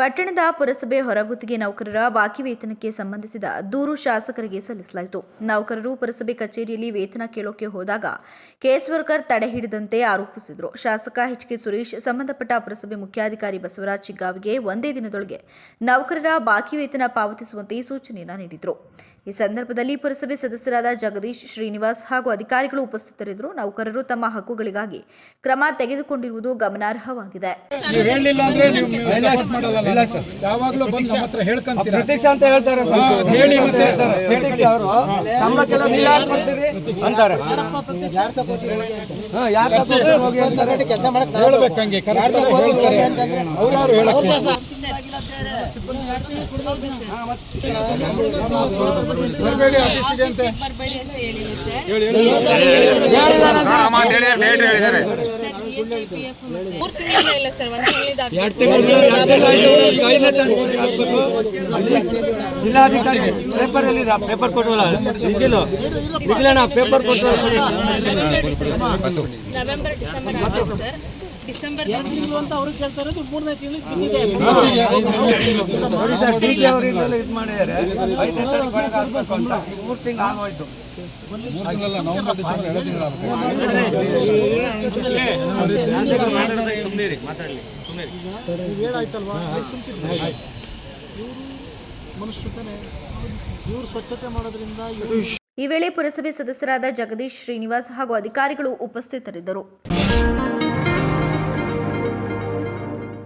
ಪಟ್ಟಣದ ಪುರಸಭೆ ಹೊರಗುತ್ತಿಗೆ ನೌಕರರ ಬಾಕಿ ವೇತನಕ್ಕೆ ಸಂಬಂಧಿಸಿದ ದೂರು ಶಾಸಕರಿಗೆ ಸಲ್ಲಿಸಲಾಯಿತು. ನೌಕರರು ಪುರಸಭೆ ಕಚೇರಿಯಲ್ಲಿ ವೇತನ ಕೇಳೋಕೆ ಹೋದಾಗ ಕೇಸ್ ವರ್ಕರ್ ತಡೆ ಹಿಡಿದಂತೆ ಆರೋಪಿಸಿದರು. ಶಾಸಕ ಎಚ್ ಕೆ ಸುರೇಶ್ ಸಂಬಂಧಪಟ್ಟ ಪುರಸಭೆ ಮುಖ್ಯಾಧಿಕಾರಿ ಬಸವರಾಜ್ ಚಿಗ್ಗಾವಿಗೆ ಒಂದೇ ದಿನದೊಳಗೆ ನೌಕರರ ಬಾಕಿ ವೇತನ ಪಾವತಿಸುವಂತೆ ಸೂಚನೆಯನ್ನು ನೀಡಿದರು. ಈ ಸಂದರ್ಭದಲ್ಲಿ ಪುರಸಭೆ ಸದಸ್ಯರಾದ ಜಗದೀಶ್ ಶ್ರೀನಿವಾಸ್ ಹಾಗೂ ಅಧಿಕಾರಿಗಳು ಉಪಸ್ಥಿತರಿದ್ದರು. ನೌಕರರು ತಮ್ಮ ಹಕ್ಕುಗಳಿಗಾಗಿ ಕ್ರಮ ತೆಗೆದುಕೊಂಡಿರುವುದು ಗಮನಾರ್ಹವಾಗಿದೆ. ಮಾಡಲ್ಲ ಯಾವಾಗ್ಲೂ ಬಂದು ನಮ್ಮ ಹತ್ರ ಹೇಳ್ಕೊಂತೀರ? ಹೇಳಿ ಅಂತ ಹೇಳ್ತಾರೆ ಹೇಳಿ ಹೇಳಿ ಮತ್ತೆ. ಹೇಳಿ ಅವರು ಸಂಬಳಕ್ಕೆಲ್ಲ ಹೇಳಿ ಹೇಳಿ ಅಂತಾರೆ. ಹಾ, ಯಾರ್ ತಗೊಳ್ತೀರಿ ಹೋಗಿ ಅಂತಾರೆ. ಹೇಳ್ಬೇಕು ಹಂಗೆ. ಕರೆಸ್ತಾರೆ ಹೇಳ್ತಾರೆ. ಅವ್ರಾರು ಹೇಳಕ್ಕೆ ಬರಬೇಡಿ ಆಫೀಸಿಗೆ ಅಂತ. ಹೇಳಿ ಸರ್. ಹೇಳಿ ಹೇಳಿ. ಮೂರು ತಿಂಗಳಿಂದ ಇಲ್ಲ ಸರ್ ಒಂದು ತಿಂಗಳು ತಿಂಗಳು ಜಿಲ್ಲಾಧಿಕಾರಿ ಪೇಪರ್ ಎಲ್ಲಿದೆ ಪೇಪರ್ ಕೊಟ್ಟವಲ್ಲ ಸಿಗಿಲು ಸಿಗಿಲಣ್ಣ ಪೇಪರ್ ಕೊಟ್ಟವಲ್ಲ ನವೆಂಬರ್ ಡಿಸೆಂಬರ್ ಆಗಿದೆ ಸರ್ ಡಿಸೆಂಬರ್ ನೋಡಿ ಸರ್ ಡಿ ಸಿ ಅವರು ಇದೆಲ್ಲ ಇದು ಮಾಡಿದ್ದಾರೆ ಐದನೇ ತಾರೀಕು ಒಳಗೆ ಆಗ್ಬೇಕು ಅಂತ ಈಗ ಮೂರು ತಿಂಗಳು ಆಗೋಯ್ತು ಸ್ವಚ್ಛತೆ ಮಾಡೋದ್ರಿಂದ ಈ ವೇಳೆ ಪುರಸಭೆ ಸದಸ್ಯರಾದ ಜಗದೀಶ್ ಶ್ರೀನಿವಾಸ್ ಹಾಗೂ ಅಧಿಕಾರಿಗಳು ಉಪಸ್ಥಿತರಿದ್ದರು.